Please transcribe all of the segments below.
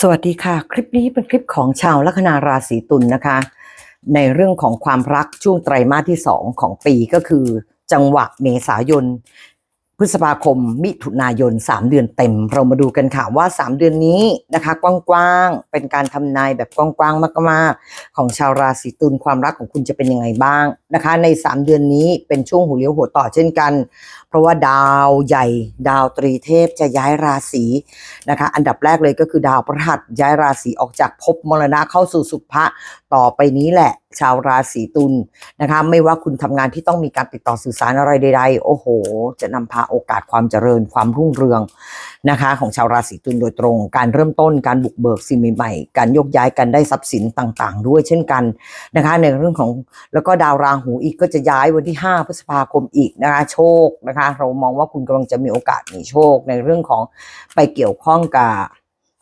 สวัสดีค่ะ คลิปนี้เป็นคลิปของชาวลัคนาราศีตุลนะคะ ในเรื่องของความรักช่วงไตรมาสที่ 2 ของปีก็คือ จังหวะเมษายน พฤษภาคม มิถุนายน 3 เดือนเต็ม เรามาดูกันค่ะว่า 3 เดือนนี้นะคะ กว้างๆ เป็นการทำนายแบบกว้างๆ มากๆ ของชาวราศีตุลความรักของคุณจะเป็นยังไงบ้างนะคะ ใน 3 เดือนนี้เป็นช่วงหัวเลี้ยวหัวต่อเช่นกัน เพราะว่าดาวใหญ่ ดาวตรีเทพจะย้ายราศีนะคะ อันดับแรกเลยก็คือดาวพฤหัสย้ายราศีออกจากภพมรณะเข้าสู่สุภะต่อไปนี้แหละ ชาวราศีตุลนะคะ ไม่ว่าคุณทำงานที่ต้องมีการติดต่อสื่อสารอะไรใดๆ โอ้โห จะนำพาโอกาสความเจริญความรุ่งเรืองนะคะ ของชาวราศีตุลโดยตรง การเริ่มต้นการบุกเบิกสิ่งใหม่ๆ การยกย้ายกันได้ทรัพย์สินต่าง ๆ ด้วยเช่นกันนะคะ ในเรื่องของแล้วก็ดาวราหูอีกก็จะย้ายวันที่ 5 พฤษภาคมอีกนะคะโชคนะคะ เรามองว่าคุณกำลังจะมีโอกาสมีโชคในเรื่องของไปเกี่ยวข้องกับ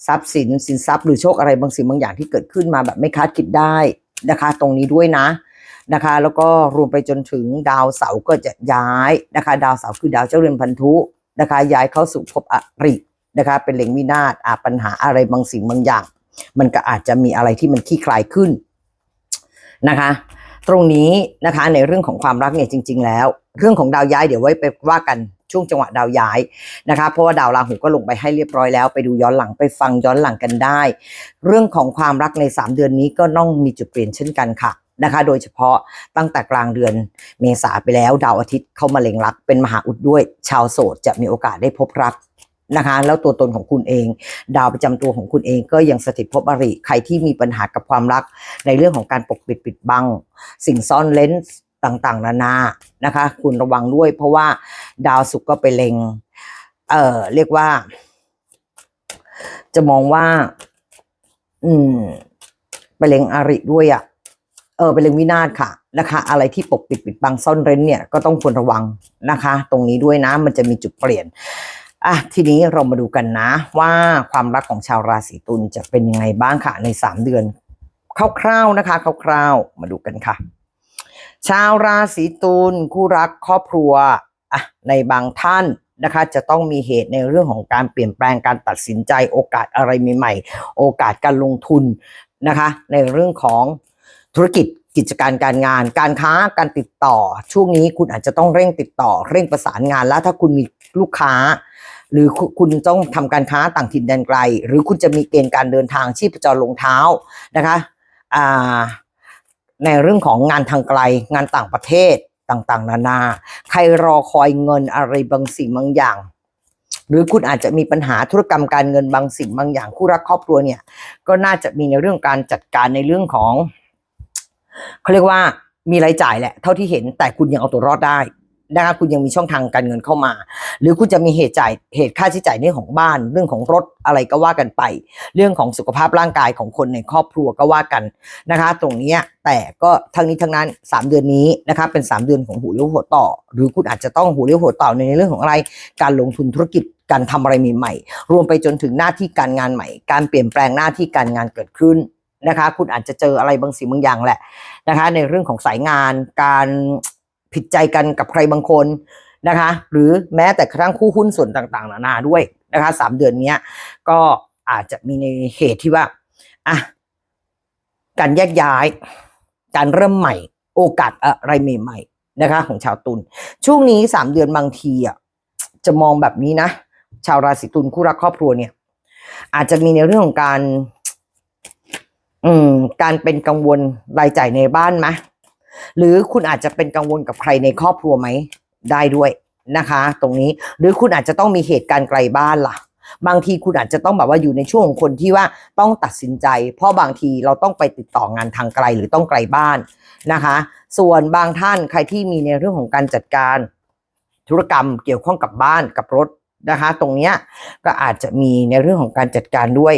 ทรัพย์สินสินทรัพย์หรือโชคอะไรบางสิ่งบางอย่างที่เกิดขึ้นมาแบบไม่คาดคิดได้นะคะ ตรงนี้ด้วยนะนะคะ แล้วก็รวมไปจนถึงดาวเสาร์ก็จะย้ายนะคะ ดาวเสาร์คือดาวเจ้าเรือนพันธุนะคะ ย้ายเข้าสู่ภพอรินะคะ เป็นเหล็งวินาศอาปัญหาอะไรบางสิ่งบางอย่าง มันก็อาจจะมีอะไรที่มันคลี่คลายขึ้นนะคะ ตรงนี้นะคะในเรื่องของความรักเนี่ยจริง ๆ แล้ว เรื่องของดาวย้ายเดี๋ยวไว้ไปว่ากัน ช่วงจังหวะดาวย้ายนะคะเพราะว่าดาวราหูก็ลงไปให้เรียบร้อยแล้วไปดูย้อนหลังไปฟังย้อนหลังกันได้ เรื่องของความรักใน 3 เดือนนี้ก็ต้องมีจุดเปลี่ยนเช่นกันค่ะนะคะ โดยเฉพาะตั้งแต่กลางเดือนเมษาไปแล้ว ดาวอาทิตย์เข้ามาเล็งรัก เป็นมหาอุดด้วย ชาวโสดจะมีโอกาสได้พบรักนะคะแล้วตัวตนของคุณเอง ดาวประจำตัวของคุณเองก็ยังสถิตภพอริ ใครที่มีปัญหากับความรัก ในเรื่องของการปกปิดปิดบัง สิ่งซ่อนเลนส์ ต่างๆ นานานะคะ คุณระวังด้วยเพราะว่าดาวศุกร์ก็ไปเล็ง เอ่อ เรียกว่า จะมองว่า อืม ไปเล็งอาริด้วยอะ่ะเออไปเล็งวินาศค่ะนะคะ อะไรที่ปกปิดปิดบังซ่อนเร้นเนี่ยก็ต้องควรระวังนะคะ ตรงนี้ด้วยนะมันจะมีจุดเปลี่ยนอะทีนี้เรามาดูกันนะ ว่าความรักของชาวราศีตุลจะเป็นยังไงบ้างค่ะในสามเดือนคร่าวๆนะคะคร่าวๆมาดูกันค่ะ ชาวราศีตุลคู่รักครอบครัวอะในบางท่านนะคะจะต้องมีเหตุในเรื่องของการเปลี่ยนแปลงการตัดสินใจโอกาสอะไรใหม่ๆ โอกาสการลงทุนนะคะในเรื่องของธุรกิจกิจการการงาน การค้าการติดต่อ ช่วงนี้คุณอาจจะต้องเร่งติดต่อ เร่งประสานงานแล้วถ้าคุณมีลูกค้า หรือคุณต้องทำการค้าต่างถิ่นแดนไกล หรือคุณจะมีเกณฑ์การเดินทางชีพจรลงเท้านะคะอ่า ในเรื่องของงานทางไกลงานต่างประเทศต่างๆ นานา ใครรอคอยเงินอะไรบางสิ่งบางอย่าง หรือคุณอาจจะมีปัญหาธุรกรรมการเงินบางสิ่งบางอย่าง คู่รักครอบครัวเนี่ย ก็น่าจะมีในเรื่องการจัดการในเรื่องของเขาเรียกว่ามีรายจ่ายแหละ เท่าที่เห็นแต่คุณยังเอาตัวรอดได้ นะคะคุณยังมีช่องทางการเงินเข้ามา หรือคุณจะมีเหตุจ่ายเหตุค่าใช้จ่ายเรื่องของบ้าน เรื่องของรถอะไรก็ว่ากันไป เรื่องของสุขภาพร่างกายของคนในครอบครัวก็ว่ากันนะคะ ตรงนี้แต่ก็ทั้งนี้ทั้งนั้น 3 เดือนนี้นะคะเป็น 3 เดือนของหูเลี้ยวหัวต่อ หรือคุณอาจจะต้องหูเลี้ยวหัวต่อในเรื่องของอะไรการลงทุนธุรกิจการทำอะไรใหม่ๆ รวมไปจนถึงหน้าที่การงานใหม่ การเปลี่ยนแปลงหน้าที่การงานเกิดขึ้นนะคะ คุณอาจจะเจออะไรบางสิ่งบางอย่างแหละนะคะ ในเรื่องของสายงานการ ผิดใจกันกับใครบางคนนะคะ หรือแม้แต่กระทั่งคู่หุ้นส่วนต่างๆ นานาด้วยนะคะสามเดือนนี้ก็อาจจะมีในเหตุที่ว่าอะการแยกย้าย การเริ่มใหม่ โอกาสอะไรใหม่ๆนะคะ ของชาวตุลช่วงนี้สามเดือนบางทีอะจะมองแบบนี้นะ ชาวราศีตุลคู่รักครอบครัวเนี่ย อาจจะมีในเรื่องของการ อืม การเป็นกังวลรายจ่ายในบ้านไหม หรือคุณอาจจะเป็นกังวลกับใครในครอบครัวไหมได้ด้วยนะคะ ตรงนี้หรือคุณอาจจะต้องมีเหตุการณ์ไกลบ้านล่ะ บางทีคุณอาจจะต้องแบบว่าอยู่ในช่วงของคนที่ว่าต้องตัดสินใจ เพราะบางทีเราต้องไปติดต่องานทางไกลหรือต้องไกลบ้านนะคะ ส่วนบางท่านใครที่มีในเรื่องของการจัดการธุรกรรมเกี่ยวข้องกับบ้านกับรถนะคะ ตรงเนี้ยก็อาจจะมีในเรื่องของการจัดการด้วย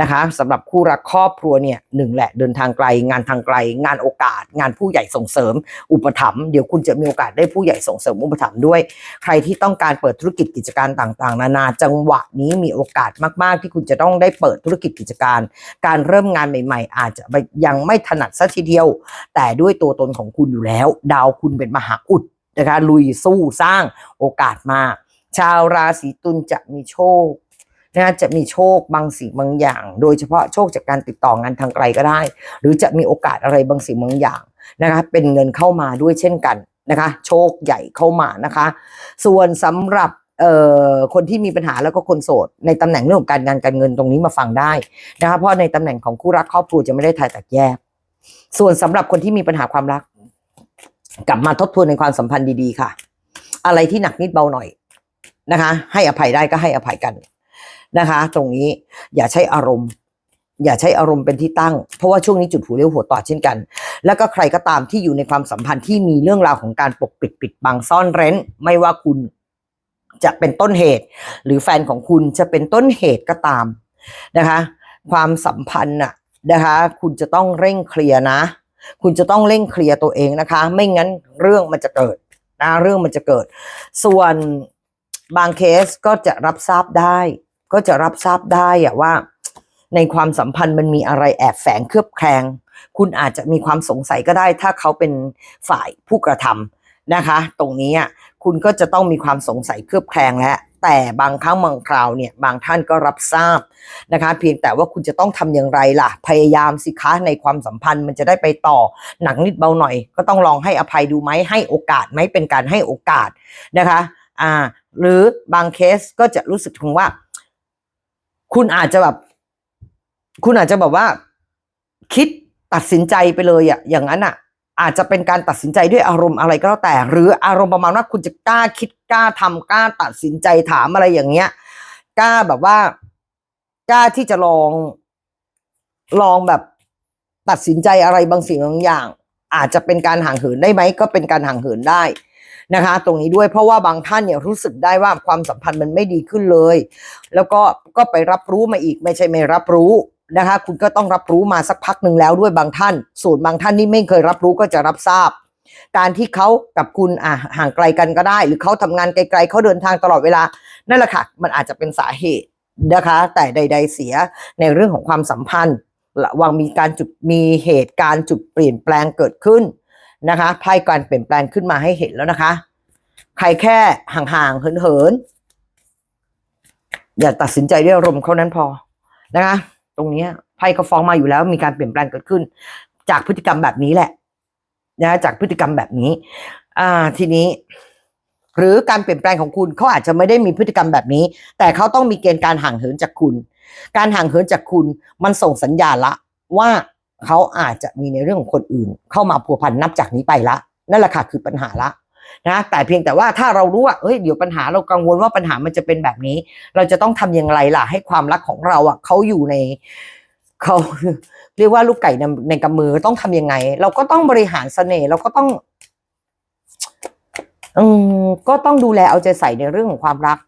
นะคะสำหรับคู่รักครอบครัวเนี่ยหนึ่งแหละเดินทางไกล งานทางไกล งานโอกาส งานผู้ใหญ่ส่งเสริม อุปถัมภ์เดี๋ยวคุณจะมีโอกาสได้ผู้ใหญ่ส่งเสริมอุปถัมภ์ด้วย ใครที่ต้องการเปิดธุรกิจกิจการต่างๆ นานาจังหวะนี้มีโอกาสมาก ๆ ที่คุณจะต้องได้เปิดธุรกิจกิจการ การเริ่มงานใหม่ ๆ อาจจะยังไม่ถนัดซะทีเดียว แต่ด้วยตัวตนของคุณอยู่แล้ว ดาวคุณเป็นมหาอุดนะคะลุยสู้สร้างโอกาสมา ชาวราศีตุลจะมีโชค นะจะมีโชคบางสิ่งบางอย่าง โดยเฉพาะโชคจากการติดต่องานทางไกลก็ได้ หรือจะมีโอกาสอะไรบางสิ่งบางอย่างนะคะเป็นเงินเข้ามาด้วยเช่นกันนะคะโชคใหญ่เข้ามานะคะ ส่วนสำหรับเอ่อคนที่มีปัญหาแล้วก็คนโสด ในตำแหน่งเรื่องของการงานการเงินตรงนี้มาฟังได้นะคะเพราะในตำแหน่งของคู่รักครอบครัวจะไม่ได้ถ่ายแตกแยก ส่วนสำหรับคนที่มีปัญหาความรัก กลับมาทบทวนในความสัมพันธ์ดีๆค่ะ อะไรที่หนักนิดเบาหน่อยนะคะ ให้อภัยได้ก็ให้อภัยกัน นะคะ ตรงนี้อย่าใช้อารมณ์ อย่าใช้อารมณ์เป็นที่ตั้ง เพราะว่าช่วงนี้จุดหูเลี้ยวหัวต่อเช่นกัน แล้วก็ใครก็ตามที่อยู่ในความสัมพันธ์ที่มีเรื่องราวของการปกปิดปิดบังซ่อนเร้น ไม่ว่าคุณจะเป็นต้นเหตุ หรือแฟนของคุณจะเป็นต้นเหตุก็ตามนะคะ ความสัมพันธ์น่ะนะคะ คุณจะต้องเร่งเคลียร์นะ คุณจะต้องเร่งเคลียร์ตัวเองนะคะ ไม่งั้นเรื่องมันจะเกิดนะเรื่องมันจะเกิด ส่วนบางเคสก็จะรับทราบได้ ก็จะรับทราบได้อะว่า ในความสัมพันธ์มันมีอะไรแอบแฝงเคลือบแคลงคุณอาจจะมีความสงสัยก็ได้ ถ้าเขาเป็นฝ่ายผู้กระทำนะคะ ตรงนี้คุณก็จะต้องมีความสงสัยเคลือบแคลงแล้วแต่บางครั้งบางคราวเนี่ยบางท่านก็รับทราบนะคะ เพียงแต่ว่าคุณจะต้องทำอย่างไรล่ะ พยายามสิคะในความสัมพันธ์มันจะได้ไปต่อหนักนิดเบาหน่อย ก็ต้องลองให้อภัยดูไหมให้โอกาสไหมเป็นการให้โอกาสนะคะอ่าหรือบางเคสก็จะรู้สึกถึงว่า คุณอาจจะแบบ คุณอาจจะแบบว่า คิดตัดสินใจไปเลยอะอย่างนั้นอะอาจจะเป็นการตัดสินใจด้วยอารมณ์อะไรก็แล้วแต่ หรืออารมณ์ประมาณว่าคุณจะกล้าคิดกล้าทำกล้าตัดสินใจถามอะไรอย่างเงี้ยกล้าแบบว่ากล้าที่จะลองลองแบบตัดสินใจอะไรบางสิ่งบางอย่าง อาจจะเป็นการห่างเหินได้ไหมก็เป็นการห่างเหินได้ นะคะ ตรงนี้ด้วยเพราะว่าบางท่านเนี่ยรู้สึกได้ว่าความสัมพันธ์มันไม่ดีขึ้นเลย แล้วก็ก็ไปรับรู้มาอีกไม่ใช่ไม่รับรู้นะคะ คุณก็ต้องรับรู้มาสักพักหนึ่งแล้วด้วยบางท่าน ส่วนบางท่านที่ไม่เคยรับรู้ก็จะรับทราบ การที่เขากับคุณอะห่างไกลกันก็ได้ หรือเขาทำงานไกลๆเขาเดินทางตลอดเวลานั่นแหละค่ะมันอาจจะเป็นสาเหตุนะคะ แต่ใด ๆ เสียในเรื่องของความสัมพันธ์ระวังมีการจุดมีเหตุการณ์จุดเปลี่ยนแปลงเกิดขึ้น นะคะไพ่การเปลี่ยนแปลงขึ้นมาให้เห็นแล้วนะคะ ใครแค่ห่างๆเหินๆอย่าตัดสินใจด้วยอารมณ์เขานั้นพอนะคะ ตรงนี้ไพ่ก็ฟ้องมาอยู่แล้ว มีการเปลี่ยนแปลงเกิดขึ้น จากพฤติกรรมแบบนี้แหละนะจากพฤติกรรมแบบนี้ อ่าทีนี้ หรือการเปลี่ยนแปลงของคุณเขาอาจจะไม่ได้มีพฤติกรรมแบบนี้ แต่เขาต้องมีเกณฑ์การห่างเหินจากคุณ การห่างเหินจากคุณมันส่งสัญญาณละว่า เขาอาจจะมีในเรื่องของคนอื่น เข้ามาพัวพันนับจากนี้ไปละ นั่นแหละค่ะคือปัญหาละนะแต่เพียงแต่ว่าถ้าเรารู้ว่าเอ้ยเดี๋ยวปัญหาเรากังวลว่าปัญหามันจะเป็นแบบนี้ เราจะต้องทำอย่างไรล่ะให้ความรักของเราอะเขาอยู่ในเขาเรียกว่าลูกไก่ในในกำมือต้องทำยังไง เราก็ต้องบริหารเสน่ห์เราก็ต้อง อืมก็ต้องดูแลเอาใจใส่ในเรื่องของความรัก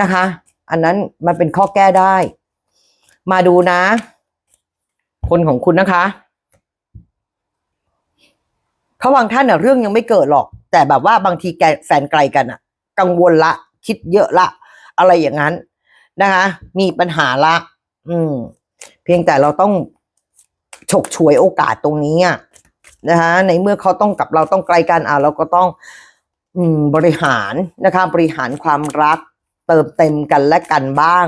นะคะ อันนั้นมันเป็นข้อแก้ได้ มาดูนะ คนของคุณนะคะเขาบางท่านเน่ยเรื่องยังไม่เกิดหรอก แต่แบบว่าบางทีแกแฟนไกลกันอะกังวลละ คิดเยอะละ อะไรอย่างนั้นนะคะ มีปัญหาละ อืม เพียงแต่เราต้องฉกฉวยโอกาสตรงนี้อะนะคะในเมื่อเขาต้องกับเราต้องไกลกันอะเราก็ต้อง อืมบริหารนะคะ บริหารความรัก เติมเต็มกันและกันบ้าง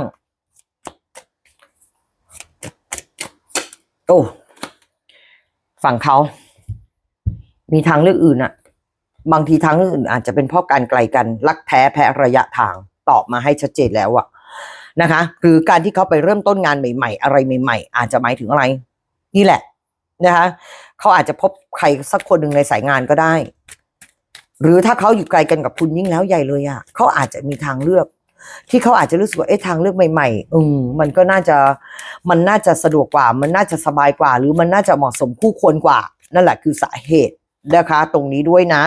โอ้ฝั่งเขามีทางเลือกอื่นอะบางทีทางเลือกอื่นอาจจะเป็นเพราะการไกลกัน รักแท้แพ้ระยะทางตอบมาให้ชัดเจนแล้วอะนะคะ หรือการที่เขาไปเริ่มต้นงานใหม่ ๆ อะไรใหม่ ๆ อาจจะหมายถึงอะไร นี่แหละนะคะเขาอาจจะพบใครสักคนหนึ่งในสายงานก็ได้ หรือถ้าเขาอยู่ไกลกันกับคุณยิ่งแล้วใหญ่เลยอะเขาอาจจะมีทางเลือก ที่เขาอาจจะรู้สึกว่าเอ๊ะทางเลือกใหม่ๆอืมมันก็น่าจะมันน่าจะสะดวกกว่า มันน่าจะสบายกว่า หรือมันน่าจะเหมาะสมคู่ควรกว่า นั่นแหละคือสาเหตุนะคะ ตรงนี้ด้วยนะ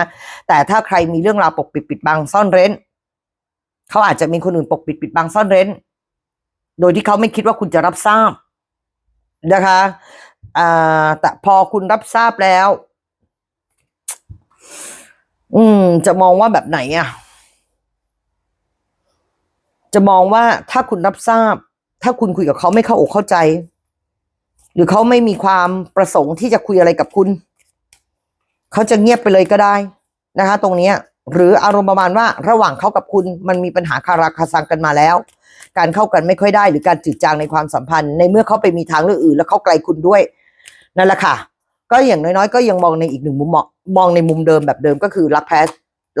แต่ถ้าใครมีเรื่องราวปกปิดปิดบังซ่อนเร้นเขาอาจจะมีคนอื่นปกปิดปิดบังซ่อนเร้น โดยที่เขาไม่คิดว่าคุณจะรับทราบนะคะอ่าแต่พอคุณรับทราบแล้ว อืม จะมองว่าแบบไหนอะ จะมองว่าถ้าคุณรับทราบ ถ้าคุณคุยกับเขาไม่เข้าอกเข้าใจ หรือเขาไม่มีความประสงค์ที่จะคุยอะไรกับคุณ เขาจะเงียบไปเลยก็ได้นะคะ ตรงนี้หรืออารมณ์ประมาณว่าระหว่างเขากับคุณมันมีปัญหาคาราคาซังกันมาแล้ว การเข้ากันไม่ค่อยได้ หรือการจืดจางในความสัมพันธ์ ในเมื่อเขาไปมีทางเลือกอื่น แล้วเขาไกลคุณด้วยนั่นแหละค่ะ ก็อย่างน้อยๆ ก็ยังมองในอีกหนึ่งมุมมองมองในมุมเดิมแบบเดิมก็คือรักแพ้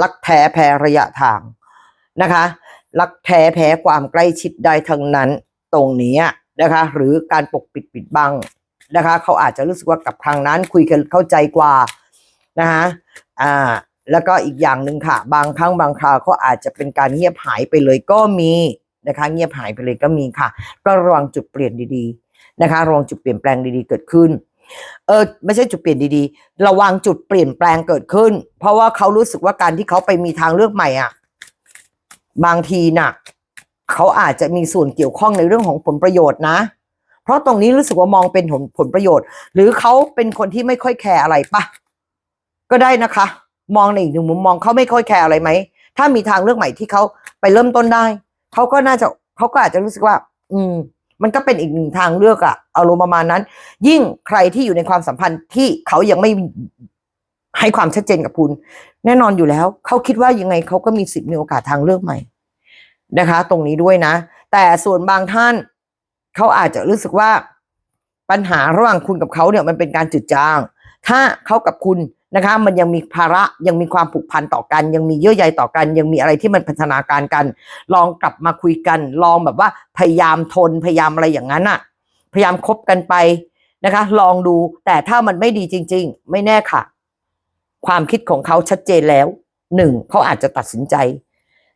รักแท้แพ้ระยะทางนะคะ รักแท้แพ้ความใกล้ชิดได้ทั้งนั้นตรงนี้นะคะ หรือการปกปิดปิดบังนะคะ เขาอาจจะรู้สึกว่ากับครั้งนั้นคุยกันเข้าใจกว่านะคะอ่าแล้วก็อีกอย่างหนึ่งค่ะ บางครั้งบางคราวเขาอาจจะเป็นการเงียบหายไปเลยก็มีนะคะ เงียบหายไปเลยก็มีค่ะ ก็ระวังจุดเปลี่ยนดีๆนะคะระวังจุดเปลี่ยนแปลงดีๆเกิดขึ้นเออไม่ใช่จุดเปลี่ยนดีๆ ระวังจุดเปลี่ยนแปลงเกิดขึ้น เพราะว่าเขารู้สึกว่าการที่เขาไปมีทางเลือกใหม่อะ บางทีน่ะเขาอาจจะมีส่วนเกี่ยวข้องในเรื่องของผลประโยชน์นะ เพราะตรงนี้รู้สึกว่ามองเป็นผลผลประโยชน์ หรือเขาเป็นคนที่ไม่ค่อยแคร์อะไรปะก็ได้นะคะ มองในอีกหนึ่งมุมมองเขาไม่ค่อยแคร์อะไรไหมถ้ามีทางเลือกใหม่ที่เขาไปเริ่มต้นได้เขาก็น่าจะเขาก็อาจจะรู้สึกว่า อืม มันก็เป็นอีกหนึ่งทางเลือกอะอารมณ์ประมาณนั้น ยิ่งใครที่อยู่ในความสัมพันธ์ที่เขายังไม่ ให้ความชัดเจนกับคุณ แน่นอนอยู่แล้ว เขาคิดว่ายังไงเขาก็มีสิทธิ์มีโอกาสทางเลือกใหม่นะคะ ตรงนี้ด้วยนะ แต่ส่วนบางท่านเขาอาจจะรู้สึกว่าปัญหาระหว่างคุณกับเขาเนี่ยมันเป็นการจืดจาง ถ้าเขากับคุณนะคะ มันยังมีภาระยังมีความผูกพันต่อกัน ยังมีเยื่อใยต่อกัน ยังมีอะไรที่มันพัฒนาการกัน ลองกลับมาคุยกัน ลองแบบว่าพยายามทนพยายามอะไรอย่างนั้นอะพยายามคบกันไปนะคะ ลองดูแต่ถ้ามันไม่ดีจริง ๆ ไม่แน่ค่ะ ความคิดของเขาชัดเจนแล้วหนึ่งเขาอาจจะตัดสินใจ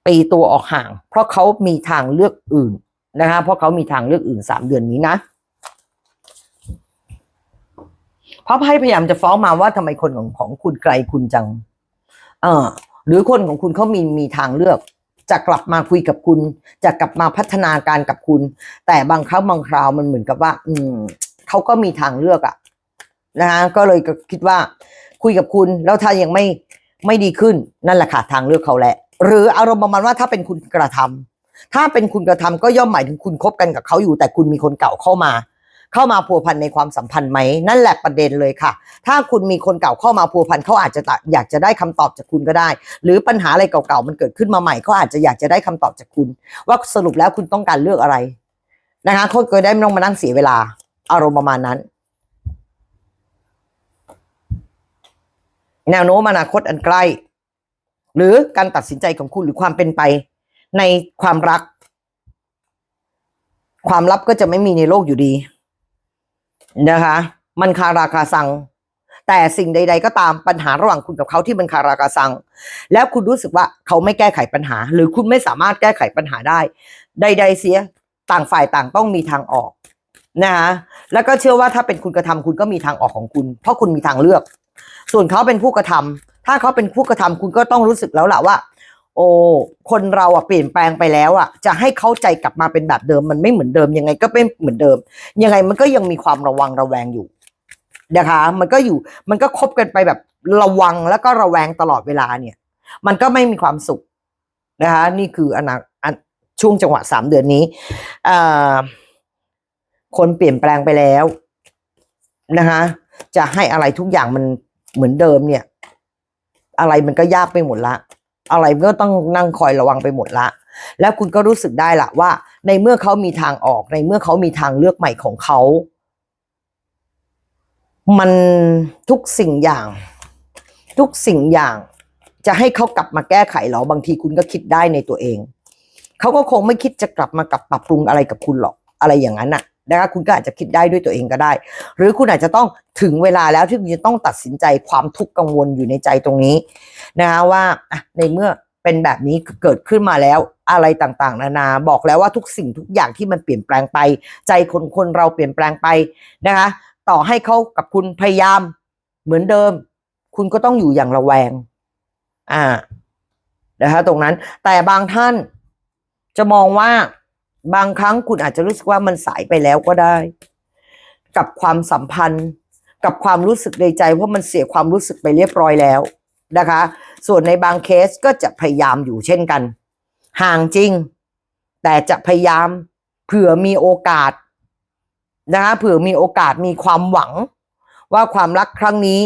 ตีตัวออกห่าง เพราะเขามีทางเลือกอื่นนะคะเพราะเขามีทางเลือกอื่นสามเดือนนี้นะเพราะไพ่พยายามจะฟ้องมาว่าทำไมคนของของคุณไกลคุณจัง เออหรือคนของคุณเขามีมีทางเลือก จะกลับมาคุยกับคุณ จะกลับมาพัฒนาการกับคุณ แต่บางครั้งบางคราวมันเหมือนกับว่า อืมเขาก็มีทางเลือกอะ นะคะก็เลยก็คิดว่าคุยกับคุณแล้วถ้ายังไม่ไม่ดีขึ้นนั่นแหละค่ะทางเลือกเขาแหละ หรืออารมณ์ประมาณว่าถ้าเป็นคุณกระทำถ้าเป็นคุณกระทำก็ย่อมหมายถึงคุณคบกันกับเขาอยู่ แต่คุณมีคนเก่าเข้ามา เข้ามาพัวพันในความสัมพันธ์ไหมนั่นแหละประเด็นเลยค่ะ ถ้าคุณมีคนเก่าเข้ามาพัวพันเขาอาจจะอยากจะได้คำตอบจากคุณก็ได้ หรือปัญหาอะไรเก่าๆมันเกิดขึ้นมาใหม่เขาอาจจะอยากจะได้คำตอบจากคุณ ว่าสรุปแล้วคุณต้องการเลือกอะไรนะคะเขาก็ได้ไม่ต้องมานั่งเสียเวลา อารมณ์ประมาณนั้น แนวโน้มอนาคตอันใกล้ หรือการตัดสินใจของคุณหรือความเป็นไป ในความรัก ความลับก็จะไม่มีในโลกอยู่ดีนะคะ มันคาราคาซัง แต่สิ่งใด ๆ ก็ตามปัญหาระหว่างคุณกับเขาที่มันคาราคาซัง แล้วคุณรู้สึกว่าเขาไม่แก้ไขปัญหา หรือคุณไม่สามารถแก้ไขปัญหาได้ ใด ๆ เสียต่างฝ่ายต่างต้องมีทางออกนะคะแล้วก็เชื่อว่าถ้าเป็นคุณกระทำคุณก็มีทางออกของคุณ เพราะคุณมีทางเลือก ส่วนเขาเป็นผู้กระทำถ้าเขาเป็นผู้กระทำคุณก็ต้องรู้สึกแล้วล่ะว่า โอ้คนเราอะเปลี่ยนแปลงไปแล้วอะ จะให้เข้าใจกลับมาเป็นแบบเดิม มันไม่เหมือนเดิมยังไงก็ไม่เหมือนเดิม ยังไงมันก็ยังมีความระวังระแวงอยู่นะคะ มันก็อยู่มันก็คบกันไปแบบระวังแล้วก็ระแวงตลอดเวลาเนี่ย มันก็ไม่มีความสุขนะคะ นี่คืออนาอันช่วงจังหวะสามเดือนนี้คนเปลี่ยนแปลงไปแล้วนะคะจะให้อะไรทุกอย่างมัน เหมือนเดิมเนี่ย อะไรมันก็ยากไปหมดละ อะไรมันก็ต้องนั่งคอยระวังไปหมดละ แล้วคุณก็รู้สึกได้ละว่า ในเมื่อเขามีทางออก ในเมื่อเขามีทางเลือกใหม่ของเขา มันทุกสิ่งอย่าง ทุกสิ่งอย่าง จะให้เขากลับมาแก้ไขหรอบางทีคุณก็คิดได้ในตัวเอง เขาก็คงไม่คิดจะกลับมากลับปรับปรุงอะไรกับคุณหรอก อะไรอย่างนั้นน่ะ นะคะคุณก็อาจจะคิดได้ด้วยตัวเองก็ได้ หรือคุณอาจจะต้องถึงเวลาแล้วที่คุณจะต้องตัดสินใจความทุกข์กังวลอยู่ในใจตรงนี้นะคะว่าในเมื่อเป็นแบบนี้เกิดขึ้นมาแล้วอะไรต่างๆ นานาบอกแล้วว่าทุกสิ่งทุกอย่างที่มันเปลี่ยนแปลงไป ใจคนคนเราเปลี่ยนแปลงไปนะคะ ต่อให้เขากับคุณพยายามเหมือนเดิม คุณก็ต้องอยู่อย่างระแวง อ่านะคะตรงนั้นแต่บางท่านจะมองว่า บางครั้งคุณอาจจะรู้สึกว่ามันสายไปแล้วก็ได้ กับความสัมพันธ์ กับความรู้สึกในใจเพราะมันเสียความรู้สึกไปเรียบร้อยแล้วนะคะ ส่วนในบางเคสก็จะพยายามอยู่เช่นกัน ห่างจริง แต่จะพยายามเผื่อมีโอกาสนะคะเผื่อมีโอกาสมีความหวัง ว่าความรักครั้งนี้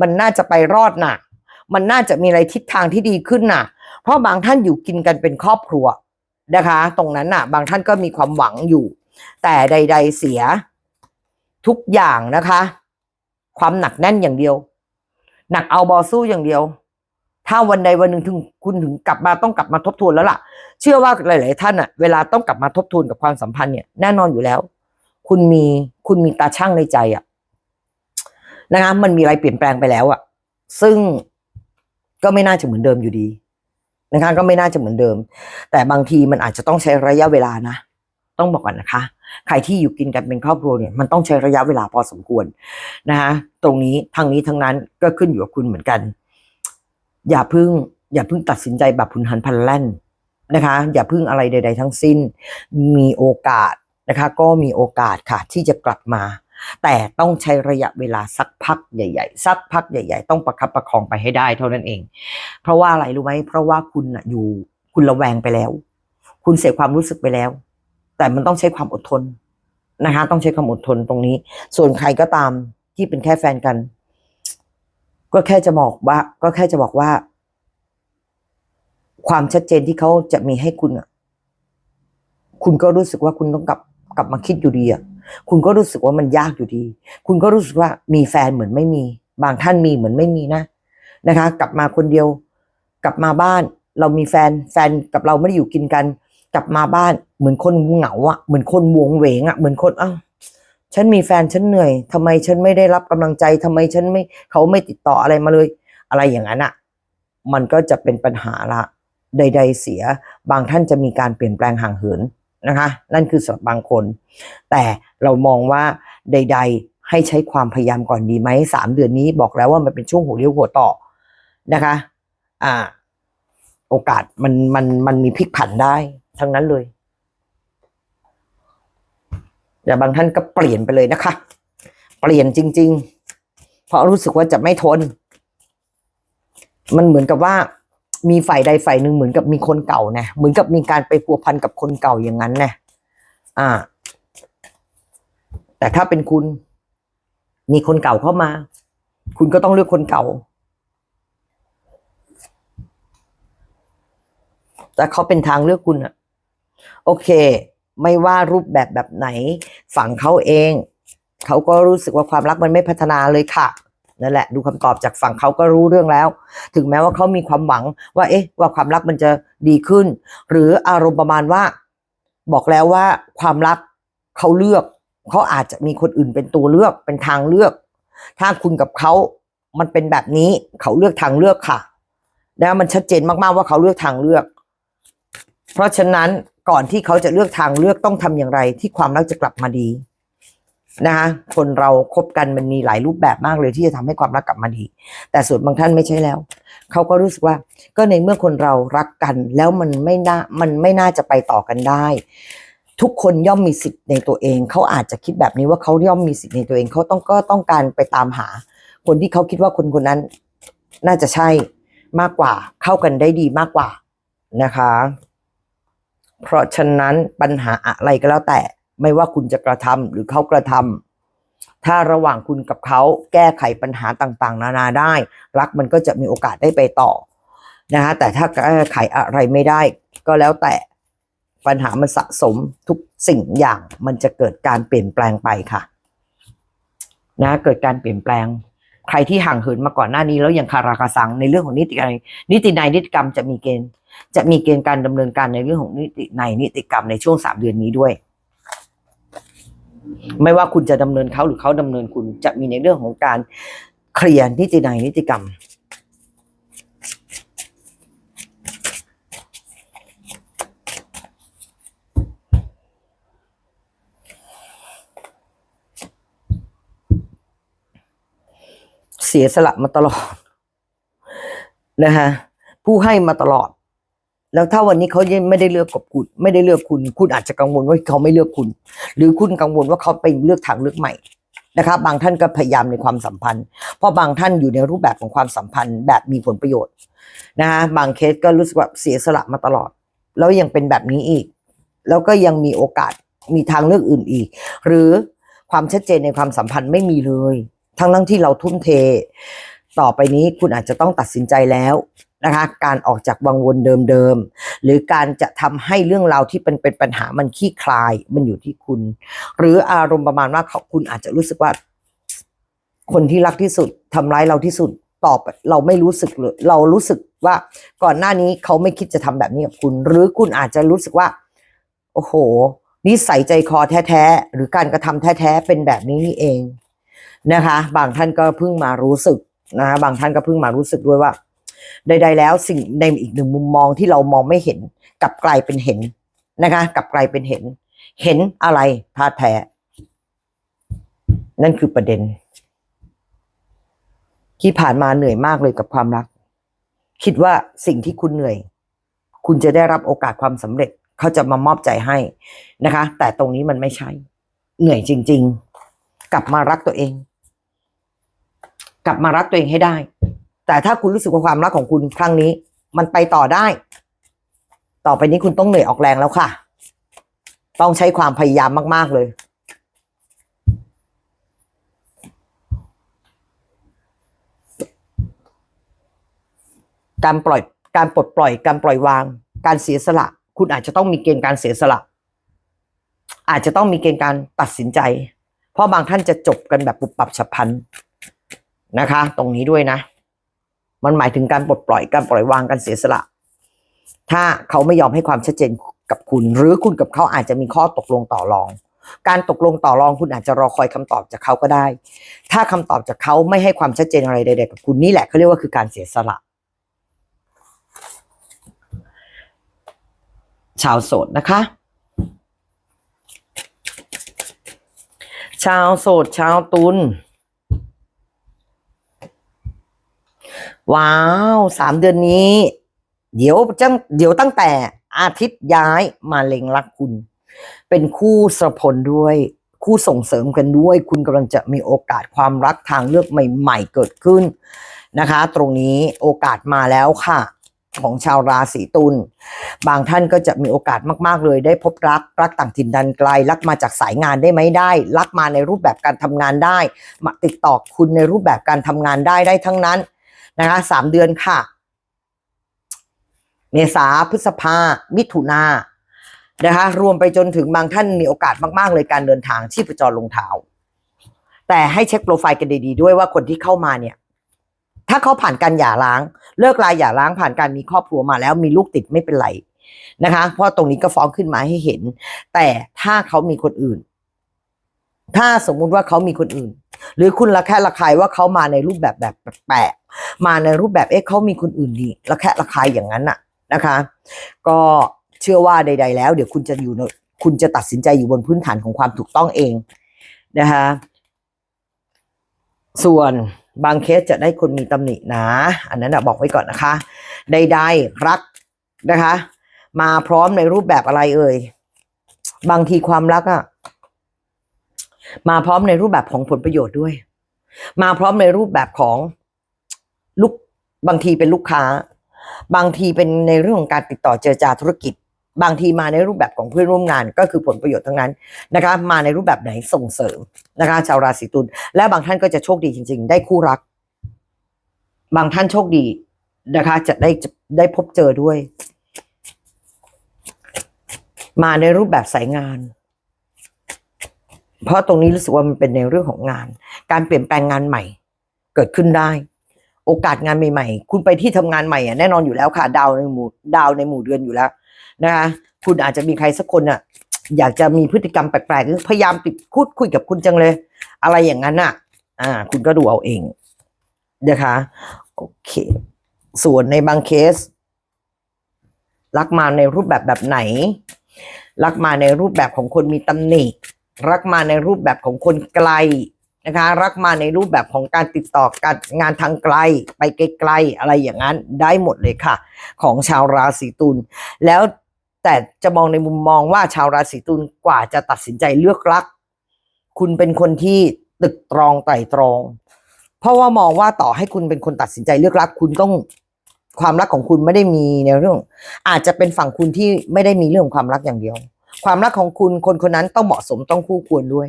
มันน่าจะไปรอดน่ะ มันน่าจะมีอะไรทิศทางที่ดีขึ้นน่ะ เพราะบางท่านอยู่กินกันเป็นครอบครัว นะคะ ตรงนั้นน่ะ บางท่านก็มีความหวังอยู่ แต่ใด ๆเสียทุกอย่างนะคะ ความหนักแน่นอย่างเดียว หนักเอาบอสู้อย่างเดียว ถ้าวันใดวันหนึ่งถึงคุณถึงกลับมาต้องกลับมาทบทวนแล้วล่ะ เชื่อว่าหลาย ๆ ท่านอะ เวลาต้องกลับมาทบทวนกับความสัมพันธ์เนี่ยแน่นอนอยู่แล้ว คุณมีคุณมีตาช่างในใจอะนะคะมันมีอะไรเปลี่ยนแปลงไปแล้วอะ ซึ่งก็ไม่น่าจะเหมือนเดิมอยู่ดี นะคะ ก็ไม่น่าจะเหมือนเดิม แต่บางทีมันอาจจะต้องใช้ระยะเวลานะ ต้องบอกก่อนนะคะ ใครที่อยู่กินกันเป็นครอบครัวเนี่ยมันต้องใช้ระยะเวลาพอสมควรนะคะตรงนี้ทางนี้ทั้งนั้นก็ขึ้นอยู่กับคุณเหมือนกัน อย่าพึ่ง อย่าพึ่งตัดสินใจแบบพุนหันพลันแล่นนะคะ อย่าพึ่งอะไรใด ๆ ทั้งสิ้น มีโอกาสนะคะ ก็มีโอกาสค่ะที่จะกลับมา แต่ต้องใช้ระยะเวลาสักพักใหญ่ๆ สักพักใหญ่ ๆ ต้องประคับประคองไปให้ได้เท่านั้นเอง เพราะว่าอะไรรู้ไหมเพราะว่าคุณน่ะอยู่คุณระแวงไปแล้ว คุณเสียความรู้สึกไปแล้ว แต่มันต้องใช้ความอดทนนะคะ ต้องใช้ความอดทนตรงนี้ ส่วนใครก็ตามที่เป็นแค่แฟนกัน ก็แค่จะบอกว่า ก็แค่จะบอกว่า ความชัดเจนที่เขาจะมีให้คุณอะ คุณก็รู้สึกว่าคุณต้องกลับกลับมาคิดอยู่ดีอะ คุณก็รู้สึกว่ามันยากอยู่ดี คุณก็รู้สึกว่ามีแฟนเหมือนไม่มี บางท่านมีเหมือนไม่มีนะนะคะ กลับมาคนเดียว กลับมาบ้าน เรามีแฟนแฟนกับเราไม่ได้อยู่กินกัน กลับมาบ้านเหมือนคนเหงาอะเหมือนคนวงเวงอะเหมือนคนอ้าวฉันมีแฟนฉันเหนื่อยทำไมฉันไม่ได้รับกำลังใจทำไมฉันไม่เขาไม่ติดต่ออะไรมาเลย อะไรอย่างนั้นอะมันก็จะเป็นปัญหาละใด ๆ เสีย บางท่านจะมีการเปลี่ยนแปลงห่างเหิน นะคะ นั่นคือสำหรับบางคน แต่เรามองว่าใด ๆ ให้ใช้ความพยายามก่อนดีไหมสามเดือนนี้บอกแล้วว่ามันเป็นช่วงหัวเลี้ยวหัวต่อนะคะ อ่า โอกาสมันมันมันมีพลิกผันได้ ทั้งนั้นเลยแต่บางท่านก็เปลี่ยนไปเลยนะคะ เปลี่ยนจริง ๆ เพราะรู้สึกว่าจะไม่ทน มันเหมือนกับว่า มีฝ่ายใดฝ่ายหนึ่งเหมือนกับมีคนเก่านะเหมือนกับมีการไปพัวพันกับคนเก่าอย่างนั้นนะอ่า แต่ถ้าเป็นคุณ มีคนเก่าเข้ามา คุณก็ต้องเลือกคนเก่าแต่เขาเป็นทางเลือกคุณอะโอเค ไม่ว่ารูปแบบแบบไหน ฝั่งเขาเอง เขาก็รู้สึกว่าความรักมันไม่พัฒนาเลยค่ะ นั่นแหละดูคำตอบจากฝั่งเขาก็รู้เรื่องแล้ว ถึงแม้ว่าเขามีความหวังว่าเอ๊ะ ว่าความรักมันจะดีขึ้น หรืออารมณ์ประมาณว่า บอกแล้วว่าความรักเขาเลือกเขาอาจจะมีคนอื่นเป็นตัวเลือกเป็นทางเลือก ถ้าคุณกับเขามันเป็นแบบนี้เขาเลือกทางเลือกค่ะนะมันชัดเจนมากๆว่าเขาเลือกทางเลือก เพราะฉะนั้นก่อนที่เขาจะเลือกทางเลือกต้องทำอย่างไร ที่ความรักจะกลับมาดี นะคะคนเราคบกันมันมีหลายรูปแบบมากเลยที่จะทำให้ความรักกลับมาดี แต่ส่วนบางท่านไม่ใช่แล้ว เขาก็รู้สึกว่าก็ในเมื่อคนเรารักกันแล้วมันไม่น่ามันไม่น่าจะไปต่อกันได้ ทุกคนย่อมมีสิทธิ์ในตัวเอง เขาอาจจะคิดแบบนี้ว่าเขาย่อมมีสิทธิ์ในตัวเองเขาต้องก็ต้องการไปตามหา คนที่เขาคิดว่าคนคนนั้น น่าจะใช่มากกว่า เข้ากันได้ดีมากกว่านะคะ เพราะฉะนั้นปัญหาอะไรก็แล้วแต่ ไม่ว่าคุณจะกระทำหรือเขากระทำถ้าระหว่างคุณกับเขาแก้ไขปัญหาต่างๆ นานาได้ รักมันก็จะมีโอกาสได้ไปต่อนะคะแต่ถ้าแก้ไขอะไรไม่ได้ ก็แล้วแต่ปัญหามันสะสมทุกสิ่งอย่างมันจะเกิดการเปลี่ยนแปลงไปค่ะ นะเกิดการเปลี่ยนแปลง ใครที่ห่างเหินมาก่อนหน้านี้แล้วยังคาราคาซังในเรื่องของนิติกรรมนิติในนิติกรรมจะมีเกณฑ์จะมีเกณฑ์การดำเนินการในเรื่องของนิติในนิติกรรมในช่วงสามเดือนนี้ด้วย ไม่ว่าคุณจะดำเนินเขาหรือเขาดำเนินคุณจะมีในเรื่องของการเคลียร์นิติในนิติกรรม เสียสละมาตลอดนะฮะผู้ให้มาตลอด แล้วถ้าวันนี้เขายังไม่ได้เลือกกับคุณไม่ได้เลือกคุณ คุณอาจจะกังวลว่าเขาไม่เลือกคุณ หรือคุณกังวลว่าเขาไปเลือกทางเลือกใหม่นะคะบางท่านก็พยายามในความสัมพันธ์ เพราะบางท่านอยู่ในรูปแบบของความสัมพันธ์ แบบมีผลประโยชน์นะคะบางเคสก็รู้สึกว่าเสียสละมาตลอด แล้วยังเป็นแบบนี้อีก แล้วก็ยังมีโอกาสมีทางเลือกอื่นอีก หรือความชัดเจนในความสัมพันธ์ไม่มีเลย ทั้งทั้งที่เราทุ่มเท ต่อไปนี้คุณอาจจะต้องตัดสินใจแล้ว นะคะ การออกจากวังวนเดิมๆ หรือการจะทำให้เรื่องราวที่เป็นเป็นปัญหามันคลี่คลาย มันอยู่ที่คุณ หรืออารมณ์ประมาณว่าเขาคุณอาจจะรู้สึกว่า คนที่รักที่สุดทำร้ายเราที่สุดตอบเราไม่รู้สึกเลยเรารู้สึกว่าก่อนหน้านี้เขาไม่คิดจะทำแบบนี้กับคุณ หรือคุณอาจจะรู้สึกว่า โอ้โหนิสัยใจคอแท้ๆหรือการกระทำแท้ๆเป็นแบบนี้นี่เองนะคะ บางท่านก็เพิ่งมารู้สึกนะคะบางท่านก็เพิ่งมารู้สึกด้วยว่า ใด ๆ แล้วสิ่งในอีกหนึ่งมุมมองที่เรามองไม่เห็นกลับกลายเป็นเห็นนะคะกลับกลายเป็นเห็น เห็นอะไรธาแท้นั่นคือประเด็น ที่ผ่านมาเหนื่อยมากเลยกับความรัก คิดว่าสิ่งที่คุณเหนื่อย คุณจะได้รับโอกาสความสำเร็จเขาจะมามอบใจให้นะคะ แต่ตรงนี้มันไม่ใช่ เหนื่อยจริง ๆ กลับมารักตัวเอง กลับมารักตัวเองให้ได้ แต่ถ้าคุณรู้สึกว่าความรักของคุณครั้งนี้ มันไปต่อได้ ต่อไปนี้คุณต้องเหนื่อยออกแรงแล้วค่ะ ต้องใช้ความพยายามมาก ๆ เลยการปล่อยการปลดปล่อยการปล่อยวาง การเสียสละ คุณอาจจะต้องมีเกณฑ์การเสียสละ อาจจะต้องมีเกณฑ์การตัดสินใจ เพราะบางท่านจะจบกันแบบปุบปับฉับพลันนะคะ ตรงนี้ด้วยนะ มันหมายถึงการปลดปล่อยการปล่อยวางการเสียสละ ถ้าเขาไม่ยอมให้ความชัดเจนกับคุณ หรือคุณกับเขาอาจจะมีข้อตกลงต่อรอง การตกลงต่อรองคุณอาจจะรอคอยคำตอบจากเขาก็ได้ ถ้าคำตอบจากเขาไม่ให้ความชัดเจนอะไรใดๆกับคุณนี่แหละเขาเรียกว่าคือการเสียสละ ชาวโสดนะคะ ชาวโสดชาวตุล ว้าวสามเดือนนี้ เดี๋ยวจังเดี๋ยวตั้งแต่อาทิตย์ย้ายมาเล็งรักคุณ เป็นคู่สรพลด้วย คู่ส่งเสริมกันด้วย คุณกำลังจะมีโอกาสความรักทางเลือกใหม่ ๆ เกิดขึ้นนะคะ ตรงนี้โอกาสมาแล้วค่ะ ของชาวราศีตุลบางท่านก็จะมีโอกาสมาก ๆ เลยได้พบรักรักต่างถิ่นดันไกล รักมาจากสายงานได้ไหมได้ รักมาในรูปแบบการทำงานได้มาติดต่อคุณในรูปแบบการทำงานได้ได้ทั้งนั้น นะคะสามเดือนค่ะ เมษาพฤษภา มิถุนานะคะ รวมไปจนถึงบางท่านมีโอกาสมาก ๆ เลยการเดินทางที่ประจรลงเท้า แต่ให้เช็คโปรไฟล์กันดี ๆ ด้วยว่าคนที่เข้ามาเนี่ย ถ้าเขาผ่านการหย่าร้าง เลิกลาหย่าร้างผ่านการมีครอบครัวมาแล้วมีลูกติดไม่เป็นไรนะคะ เพราะตรงนี้ก็ฟ้องขึ้นมาให้เห็น แต่ถ้าเขามีคนอื่น ถ้าสมมุติว่าเขามีคนอื่น หรือคุณละแค่ระคายว่าเขามาในรูปแบบแบบแปลกมาในรูปแบบเอ๊ะเขามีคนอื่นดีละแค่ระคายอย่างนั้นน่ะนะคะ ก็เชื่อว่าใด ๆ แล้ว เดี๋ยวคุณจะอยู่ในคุณจะตัดสินใจอยู่บนพื้นฐานของความถูกต้องเองนะคะส่วนบางเคสจะได้คนมีตำหนินะ อันนั้นนะบอกไว้ก่อนนะคะ ใด ๆ รักนะคะ มาพร้อมในรูปแบบอะไรเอ่ย บางทีความรักอะ มาพร้อมในรูปแบบของผลประโยชน์ด้วย มาพร้อมในรูปแบบของลูกบางทีเป็นลูกค้า บางทีเป็นในเรื่องของการติดต่อเจรจาธุรกิจ บางทีมาในรูปแบบของเพื่อนร่วมงาน ก็คือผลประโยชน์ทั้งนั้นนะคะ มาในรูปแบบไหนส่งเสริมนะคะชาวราศีตุลและบางท่านก็จะโชคดีจริง ๆ ได้คู่รัก บางท่านโชคดีนะคะ จะได้จะได้พบเจอด้วย มาในรูปแบบสายงาน เพราะตรงนี้รู้สึกว่ามันเป็นในเรื่องของงาน การเปลี่ยนแปลงงานใหม่ เกิดขึ้นได้ โอกาสงานใหม่ๆ คุณไปที่ทำงานใหม่อะแน่นอนอยู่แล้วค่ะ ดาวในหมู่ดาวในหมู่เดือนอยู่แล้วนะคะคุณอาจจะมีใครสักคนอะอยากจะมีพฤติกรรมแปลกๆพยายามติดพูดคุยกับคุณจังเลย อะไรอย่างนั้นอะ อ่า คุณก็ดูเอาเองนะคะโอเค ส่วนในบางเคส รักมาในรูปแบบแบบไหน รักมาในรูปแบบของคนมีตำหนิ รักมาในรูปแบบของคนไกลนะคะ รักมาในรูปแบบของการติดต่อการงานทางไกล ไปไกลๆอะไรอย่างนั้นได้หมดเลยค่ะ ของชาวราศีตุลแล้วแต่จะมองในมุมมองว่าชาวราศีตุลกว่าจะตัดสินใจเลือกรัก คุณเป็นคนที่ตึกตรองไตรตรอง เพราะว่ามองว่าต่อให้คุณเป็นคนตัดสินใจเลือกรัก คุณต้องความรักของคุณไม่ได้มีในเรื่อง อาจจะเป็นฝั่งคุณที่ไม่ได้มีเรื่องความรักอย่างเดียว ความรักของคุณคนคนนั้นต้องเหมาะสมต้องคู่ควรด้วย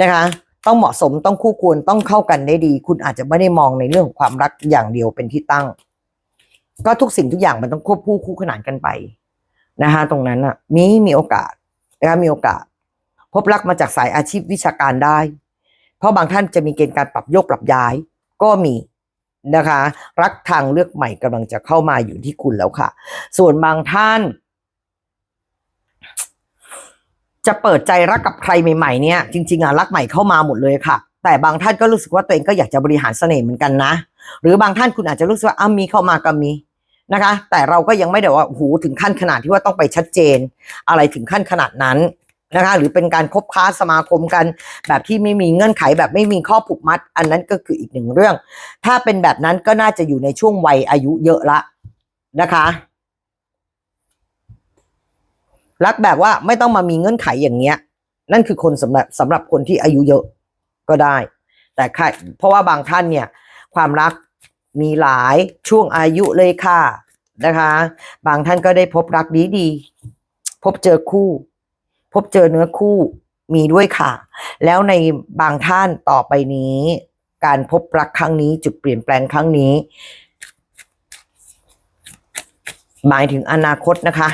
นะคะ ต้องเหมาะสมต้องคู่ควรต้องเข้ากันได้ดี คุณอาจจะไม่ได้มองในเรื่องของความรักอย่างเดียวเป็นที่ตั้ง ก็ทุกสิ่งทุกอย่างมันต้องควบคู่คู่ขนานกันไปนะคะตรงนั้นอะมีมีโอกาสนะคะมีโอกาส พบรักมาจากสายอาชีพวิชาการได้ เพราะบางท่านจะมีเกณฑ์การปรับโยกปรับย้าย ก็มีนะคะ รักทางเลือกใหม่กำลังจะเข้ามาอยู่ที่คุณแล้วค่ะ ส่วนบางท่าน จะเปิดใจรักกับใครใหม่ๆเนี่ยจริงๆอะรักใหม่เข้ามาหมดเลยค่ะ แต่บางท่านก็รู้สึกว่าตัวเองก็อยากจะบริหารเสน่ห์เหมือนกันนะ หรือบางท่านคุณอาจจะรู้สึกว่าอ้ามีเข้ามาก็มีนะคะ แต่เราก็ยังไม่ได้ว่าโอ้โหถึงขั้นขนาดที่ว่าต้องไปชัดเจน อะไรถึงขั้นขนาดนั้นนะคะหรือเป็นการคบค้าสมาคมกัน แบบที่ไม่มีเงื่อนไขแบบไม่มีข้อผูกมัด อันนั้นก็คืออีกหนึ่งเรื่อง ถ้าเป็นแบบนั้นก็น่าจะอยู่ในช่วงวัยอายุเยอะละนะคะ รักแบบว่าไม่ต้องมามีเงื่อนไขอย่างเงี้ย นั่นคือคนสำหรับสำหรับคนที่อายุเยอะก็ได้ แต่ใครเพราะว่าบางท่านเนี่ย ความรักมีหลายช่วงอายุเลยค่ะนะคะ บางท่านก็ได้พบรักดีดีพบเจอคู่ พบเจอเนื้อคู่มีด้วยค่ะ แล้วในบางท่านต่อไปนี้ การพบรักครั้งนี้ จุดเปลี่ยนแปลงครั้งนี้ หมายถึงอนาคตนะคะ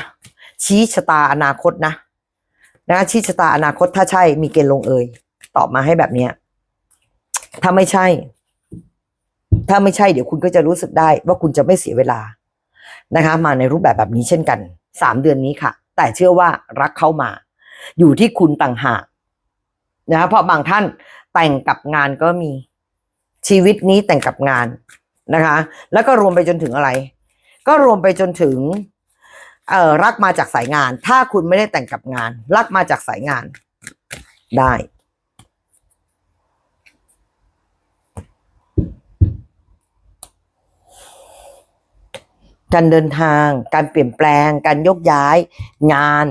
ชี้ชะตาอนาคตนะนะชี้ชะตาอนาคตถ้าใช่มีเกณฑ์ลงเอยตอบมาให้แบบเนี้ยถ้าไม่ใช่ ถ้าไม่ใช่เดี๋ยวคุณก็จะรู้สึกได้ว่าคุณจะไม่เสียเวลานะคะ มาในรูปแบบแบบนี้เช่นกันสามเดือนนี้ค่ะ แต่เชื่อว่ารักเข้ามา อยู่ที่คุณต่างหากนะคะเพราะบางท่านแต่งกับงานก็มีชีวิตนี้แต่งกับงานนะคะ แล้วก็รวมไปจนถึงอะไร ก็รวมไปจนถึง เออรักมาจากสายงาน ถ้าคุณไม่ได้แต่งกับงาน รักมาจากสายงานได้การเดินทาง การเปลี่ยนแปลง การยกย้าย งาน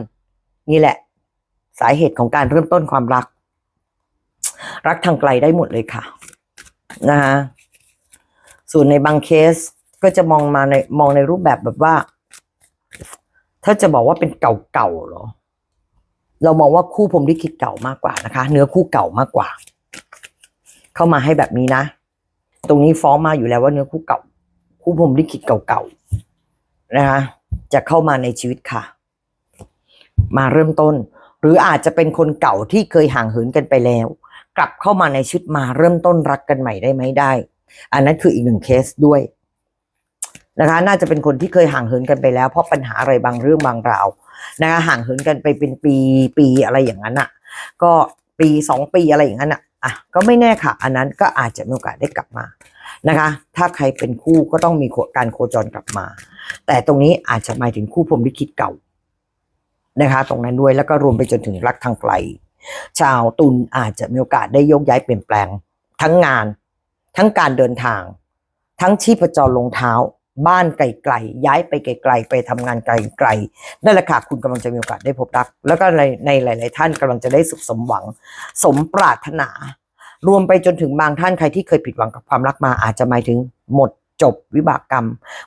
นี่แหละ สาเหตุของการเริ่มต้นความรัก รักทางไกลได้หมดเลยค่ะนะคะส่วนในบางเคสก็จะมองมาในมองในรูปแบบแบบว่า ถ้าจะบอกว่าเป็นเก่าๆเหรอ เรามองว่าคู่ผมลิขิตเก่ามากกว่านะคะ เนื้อคู่เก่ามากกว่า เข้ามาให้แบบนี้นะ ตรงนี้ฟ้องมาอยู่แล้วว่าเนื้อคู่เก่า คู่ผมลิขิตเก่าๆนะคะ จะเข้ามาในชีวิตค่ะ มาเริ่มต้น หรืออาจจะเป็นคนเก่าที่เคยห่างเหินกันไปแล้ว กลับเข้ามาในชีวิตมาเริ่มต้นรักกันใหม่ได้ไหมได้ อันนั้นคืออีกหนึ่งเคสด้วย นะคะ น่าจะเป็นคนที่เคยห่างเหินกันไปแล้ว เพราะปัญหาอะไรบางเรื่องบางราวนะคะห่างเหินกันไปเป็นปีปีอะไรอย่างนั้นอะ ก็ปีสองปีอะไรอย่างนั้นอะอะก็ไม่แน่ค่ะ อันนั้นก็อาจจะมีโอกาสได้กลับมานะคะ ถ้าใครเป็นคู่ก็ต้องมีการโคจรกลับมา แต่ตรงนี้อาจจะหมายถึงคู่พรหมลิขิตเก่านะคะ ตรงนั้นด้วยแล้วก็รวมไปจนถึงรักทางไกล ชาวตุลอาจจะมีโอกาสได้ยกย้ายเปลี่ยนแปลง ทั้งงาน ทั้งการเดินทาง ทั้งชีพจรลงเท้า บ้านไกลๆย้ายไปไกลๆไปทำงานไกลๆนั่นแหละค่ะคุณกำลังจะมีโอกาสได้พบรัก แล้วก็ในในหลาย ๆ ท่านกำลังจะได้สุขสมหวัง สมปรารถนา รวมไปจนถึงบางท่านใครที่เคยผิดหวังกับความรักมาอาจจะหมายถึงหมดจบวิบากกรรม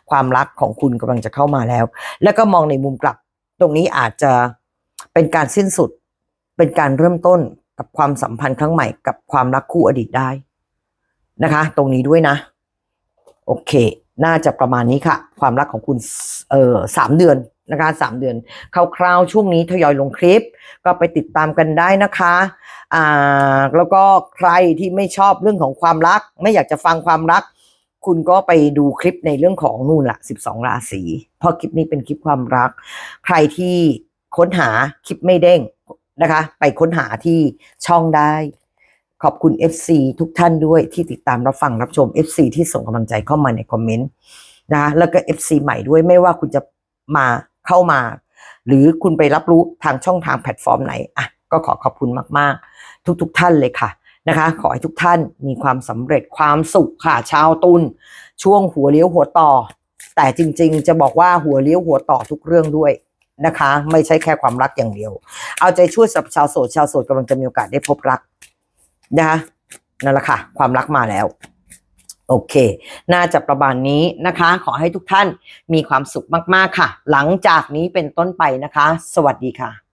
ความรักของคุณกำลังจะเข้ามาแล้ว แล้วก็มองในมุมกลับ ตรงนี้อาจจะเป็นการสิ้นสุด เป็นการเริ่มต้นกับความสัมพันธ์ครั้งใหม่กับความรักคู่อดีตได้นะคะ ตรงนี้ด้วยนะ โอเค น่าจะประมาณนี้ค่ะ ความรักของคุณเอ่อสามเดือนนะคะสามเดือนคร่าวๆช่วงนี้ทยอยลงคลิป ก็ไปติดตามกันได้นะคะอ่าแล้วก็ใครที่ไม่ชอบเรื่องของความรัก ไม่อยากจะฟังความรัก คุณก็ไปดูคลิปในเรื่องของนู่นละ12 ราศีเพราะคลิปนี้เป็นคลิปความรัก ใครที่ค้นหาคลิปไม่เด้งนะคะ ไปค้นหาที่ช่องได้ ขอบคุณ FC ทุกท่านด้วยที่ติดตามรับฟังรับชม FC ที่ส่งกำลังใจเข้ามาในคอมเมนต์นะแล้วก็ FC ใหม่ด้วยไม่ว่าคุณจะมาเข้ามา หรือคุณไปรับรู้ทางช่องทางแพลตฟอร์มไหนอะก็ขอขอบคุณมากๆ ทุกๆท่านเลยค่ะนะคะ ขอให้ทุกท่านมีความสำเร็จความสุขค่ะชาวตุลช่วงหัวเลี้ยวหัวต่อ แต่จริงๆ จะบอกว่าหัวเลี้ยวหัวต่อทุกเรื่องด้วยนะคะ ไม่ใช่แค่ความรักอย่างเดียว เอาใจช่วยสำหรับชาวโสดชาวโสดกำลังจะมีโอกาสได้พบรัก นะคะนั่นแหละค่ะ ความรักมาแล้ว โอเค น่าจะประมาณนี้นะคะ ขอให้ทุกท่านมีความสุขมาก ๆ ค่ะ หลังจากนี้เป็นต้นไปนะคะ สวัสดีค่ะ